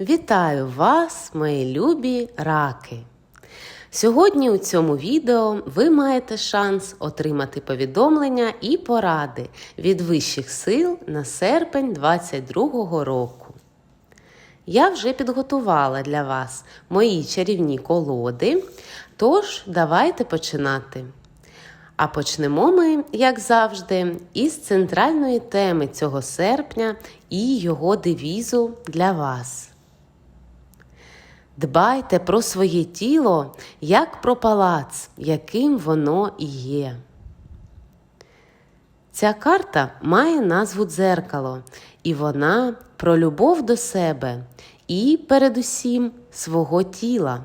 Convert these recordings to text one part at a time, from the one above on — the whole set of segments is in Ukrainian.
Вітаю вас, мої любі раки! Сьогодні у цьому відео ви маєте шанс отримати повідомлення і поради від вищих сил на серпень 2022 року. Я вже підготувала для вас мої чарівні колоди, тож давайте починати. А почнемо ми, як завжди, із центральної теми цього серпня і його девізу для вас. Дбайте про своє тіло, як про палац, яким воно і є. Ця карта має назву дзеркало, і вона про любов до себе і, передусім, свого тіла.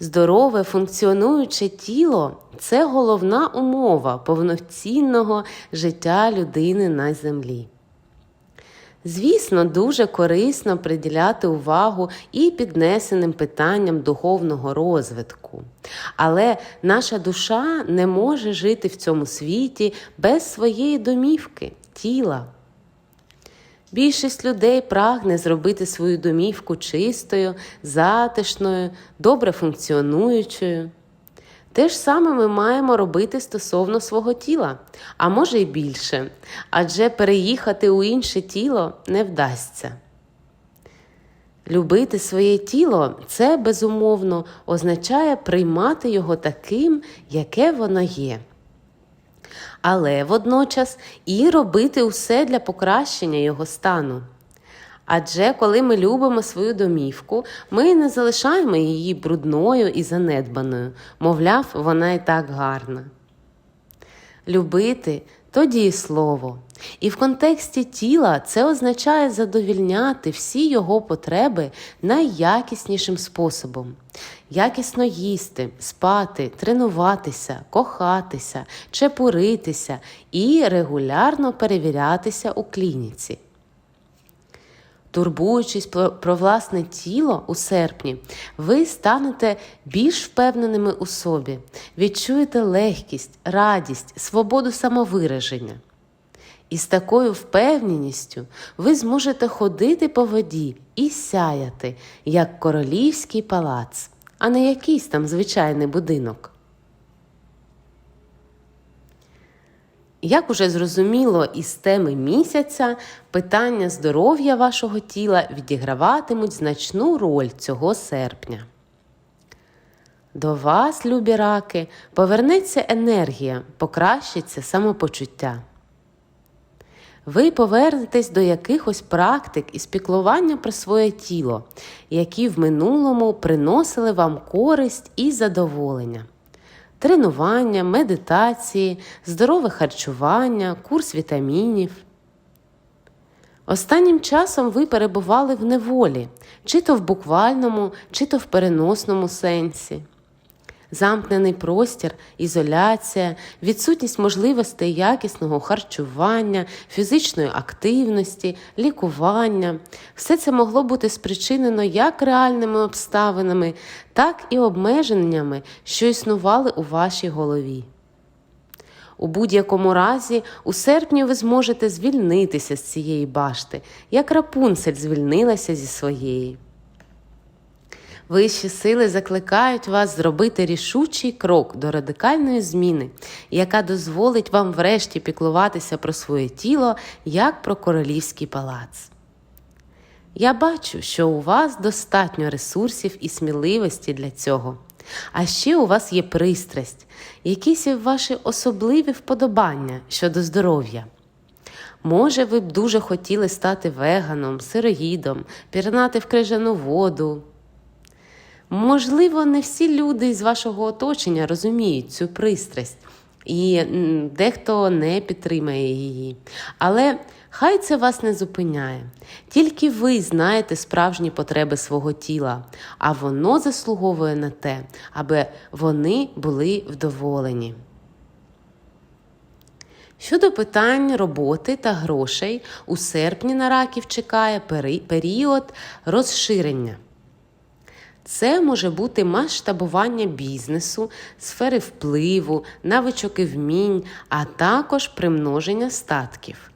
Здорове функціонуюче тіло це головна умова повноцінного життя людини на землі. Звісно, дуже корисно приділяти увагу і піднесеним питанням духовного розвитку. Але наша душа не може жити в цьому світі без своєї домівки, тіла. Більшість людей прагне зробити свою домівку чистою, затишною, добре функціонуючою. Те ж саме ми маємо робити стосовно свого тіла, а може й більше, адже переїхати у інше тіло не вдасться. Любити своє тіло це безумовно означає приймати його таким, яке воно є. Але водночас і робити усе для покращення його стану. Адже коли ми любимо свою домівку, ми не залишаємо її брудною і занедбаною, мовляв, вона і так гарна. Любити то дієслово. І в контексті тіла це означає задовільняти всі його потреби найякіснішим способом: якісно їсти, спати, тренуватися, кохатися, чепуритися і регулярно перевірятися у клініці. Турбуючись про власне тіло у серпні, ви станете більш впевненими у собі, відчуєте легкість, радість, свободу самовираження. І з такою впевненістю ви зможете ходити по воді і сяяти, як королівський палац, а не якийсь там звичайний будинок. Як уже зрозуміло із теми місяця, питання здоров'я вашого тіла відіграватимуть значну роль цього серпня. До вас, любі раки, повернеться енергія, покращиться самопочуття. Ви повернетесь до якихось практик і спіклування про своє тіло, які в минулому приносили вам користь і задоволення тренування, медитації, здорове харчування, курс вітамінів. Останнім часом ви перебували в неволі, чи то в буквальному, чи то в переносному сенсі замкнений простір, ізоляція, відсутність можливостей якісного харчування, фізичної активності, лікування все це могло бути спричинено як реальними обставинами, так і обмеженнями, що існували у вашій голові. У будь-якому разі, у серпні ви зможете звільнитися з цієї башти, як рапунцель звільнилася зі своєї. Вищі сили закликають вас зробити рішучий крок до радикальної зміни, яка дозволить вам врешті піклуватися про своє тіло як про королівський палац. Я бачу, що у вас достатньо ресурсів і сміливості для цього. А ще у вас є пристрасть, якісь ваші особливі вподобання щодо здоров'я. Може, ви б дуже хотіли стати веганом, сироїдом, пірнати в крижану воду. Можливо, не всі люди з вашого оточення розуміють цю пристрасть, і дехто не підтримає її. Але хай це вас не зупиняє. Тільки ви знаєте справжні потреби свого тіла, а воно заслуговує на те, аби вони були вдоволені. Щодо питань роботи та грошей, у серпні на раків чекає період розширення. Це може бути масштабування бізнесу, сфери впливу, навичок і вмінь, а також примноження статків.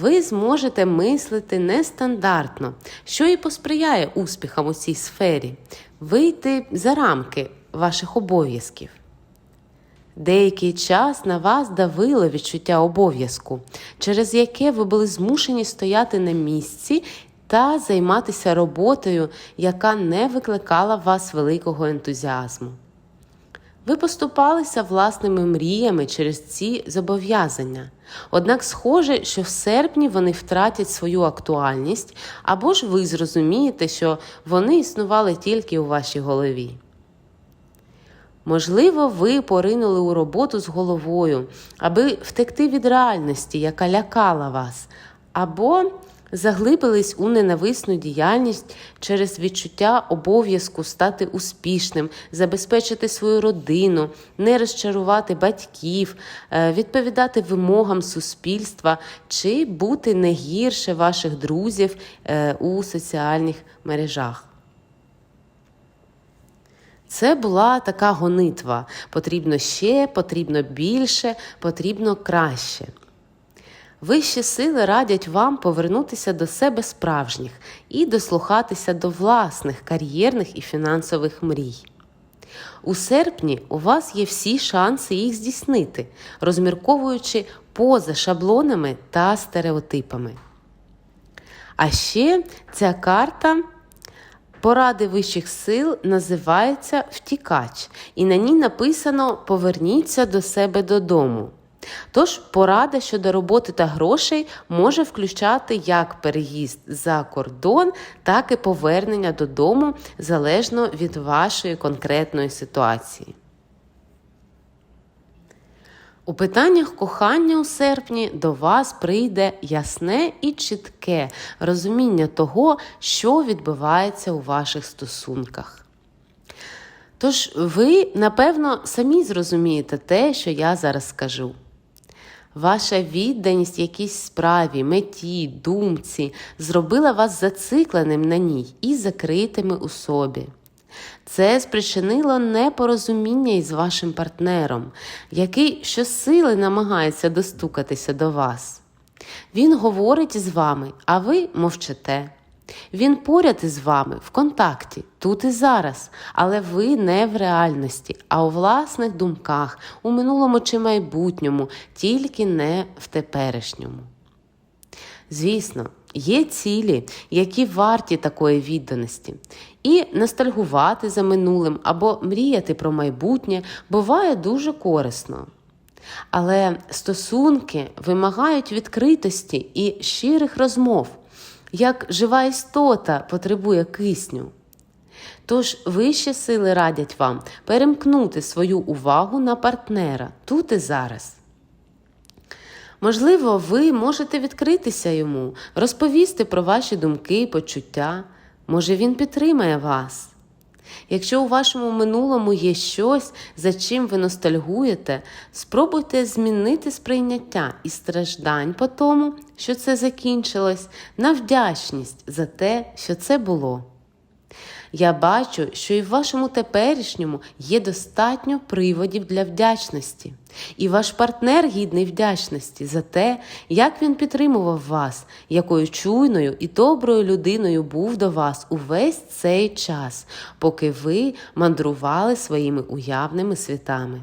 ви зможете мислити нестандартно, що і посприяє успіхам у цій сфері, вийти за рамки ваших обов'язків. Деякий час на вас давило відчуття обов'язку, через яке ви були змушені стояти на місці та займатися роботою, яка не викликала вас великого ентузіазму. Ви поступалися власними мріями через ці зобов'язання. Однак схоже, що в серпні вони втратять свою актуальність, або ж ви зрозумієте, що вони існували тільки у вашій голові. Можливо, ви поринули у роботу з головою, аби втекти від реальності, яка лякала вас, або заглибились у ненависну діяльність через відчуття обов'язку стати успішним, забезпечити свою родину, не розчарувати батьків, е, відповідати вимогам суспільства чи бути не гірше ваших друзів е, у соціальних мережах. Це була така гонитва. Потрібно ще, потрібно більше, потрібно краще. Вищі сили радять вам повернутися до себе справжніх і дослухатися до власних кар'єрних і фінансових мрій. У серпні у вас є всі шанси їх здійснити, розмірковуючи поза шаблонами та стереотипами. А ще ця карта поради вищих сил називається Втікач, і на ній написано Поверніться до себе додому. Тож порада щодо роботи та грошей може включати як переїзд за кордон, так і повернення додому залежно від вашої конкретної ситуації. У питаннях кохання у серпні до вас прийде ясне і чітке розуміння того, що відбувається у ваших стосунках. Тож ви, напевно, самі зрозумієте те, що я зараз скажу. Ваша відданість якійсь справі, меті, думці зробила вас зацикленим на ній і закритими у собі. Це спричинило непорозуміння із вашим партнером, який щосили намагається достукатися до вас. Він говорить з вами, а ви мовчите. Він поряд із вами в контакті, тут і зараз, але ви не в реальності, а у власних думках, у минулому чи майбутньому, тільки не в теперішньому. Звісно, є цілі, які варті такої відданості, і ностальгувати за минулим або мріяти про майбутнє буває дуже корисно. Але стосунки вимагають відкритості і щирих розмов, як жива істота потребує кисню. Тож вищі сили радять вам перемкнути свою увагу на партнера тут і зараз. Можливо, ви можете відкритися йому, розповісти про ваші думки і почуття. Може, він підтримає вас. Якщо у вашому минулому є щось, за чим ви ностальгуєте, спробуйте змінити сприйняття і страждань по тому, що це закінчилось, на вдячність за те, що це було. Я бачу, що і в вашому теперішньому є достатньо приводів для вдячності, і ваш партнер гідний вдячності за те, як він підтримував вас, якою чуйною і доброю людиною був до вас увесь цей час, поки ви мандрували своїми уявними світами.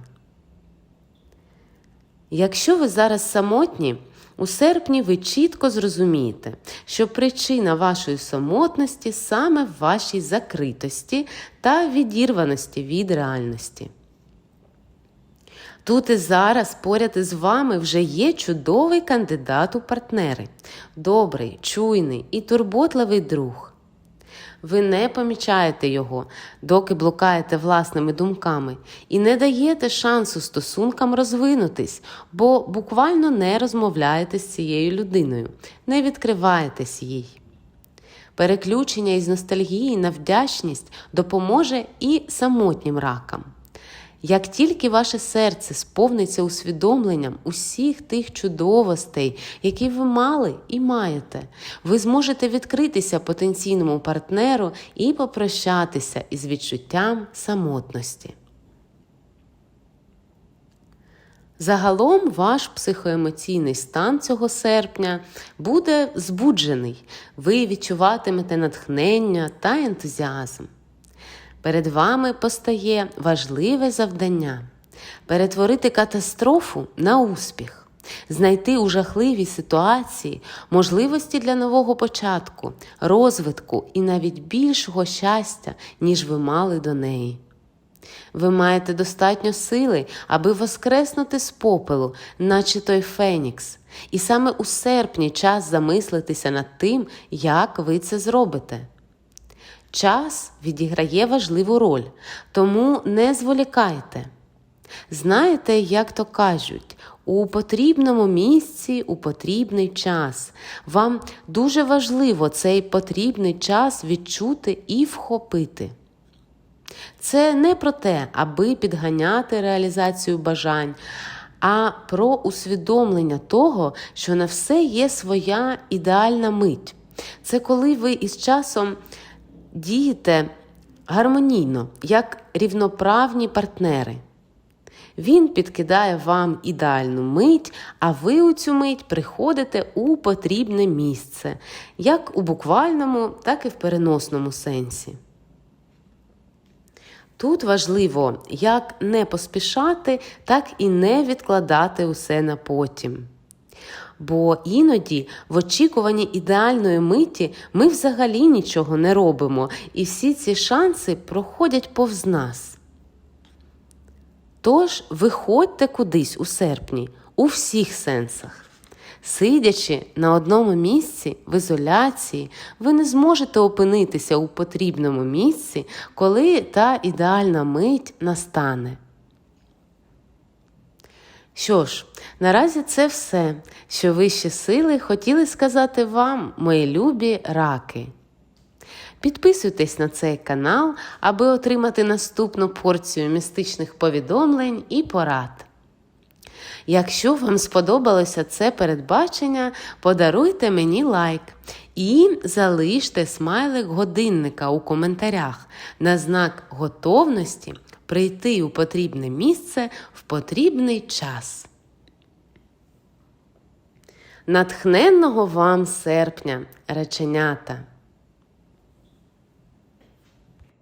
Якщо ви зараз самотні, у серпні ви чітко зрозумієте, що причина вашої самотності саме в вашій закритості та відірваності від реальності. Тут і зараз поряд із вами вже є чудовий кандидат у партнери, добрий, чуйний і турботливий друг. Ви не помічаєте його, доки блукаєте власними думками, і не даєте шансу стосункам розвинутись, бо буквально не розмовляєте з цією людиною, не відкриваєтесь їй. Переключення із ностальгії на вдячність допоможе і самотнім ракам. Як тільки ваше серце сповниться усвідомленням усіх тих чудовостей, які ви мали і маєте, ви зможете відкритися потенційному партнеру і попрощатися із відчуттям самотності. Загалом ваш психоемоційний стан цього серпня буде збуджений. Ви відчуватимете натхнення та ентузіазм. Перед вами постає важливе завдання перетворити катастрофу на успіх, знайти у жахливій ситуації можливості для нового початку, розвитку і навіть більшого щастя, ніж ви мали до неї. Ви маєте достатньо сили, аби воскреснути з попелу, наче той Фенікс, і саме у серпні час замислитися над тим, як ви це зробите. Час відіграє важливу роль, тому не зволікайте. Знаєте, як то кажуть, у потрібному місці у потрібний час. Вам дуже важливо цей потрібний час відчути і вхопити. Це не про те, аби підганяти реалізацію бажань, а про усвідомлення того, що на все є своя ідеальна мить. Це коли ви із часом дієте гармонійно, як рівноправні партнери. Він підкидає вам ідеальну мить, а ви у цю мить приходите у потрібне місце, як у буквальному, так і в переносному сенсі. Тут важливо як не поспішати, так і не відкладати усе на потім. Бо іноді в очікуванні ідеальної миті ми взагалі нічого не робимо, і всі ці шанси проходять повз нас. Тож виходьте кудись у серпні у всіх сенсах. Сидячи на одному місці в ізоляції, ви не зможете опинитися у потрібному місці, коли та ідеальна мить настане. Що ж, наразі це все, що вищі сили хотіли сказати вам, мої любі раки. Підписуйтесь на цей канал, аби отримати наступну порцію містичних повідомлень і порад. Якщо вам сподобалося це передбачення, подаруйте мені лайк і залиште смайлик годинника у коментарях на знак готовності прийти у потрібне місце в потрібний час. Натхненного вам серпня, реченята!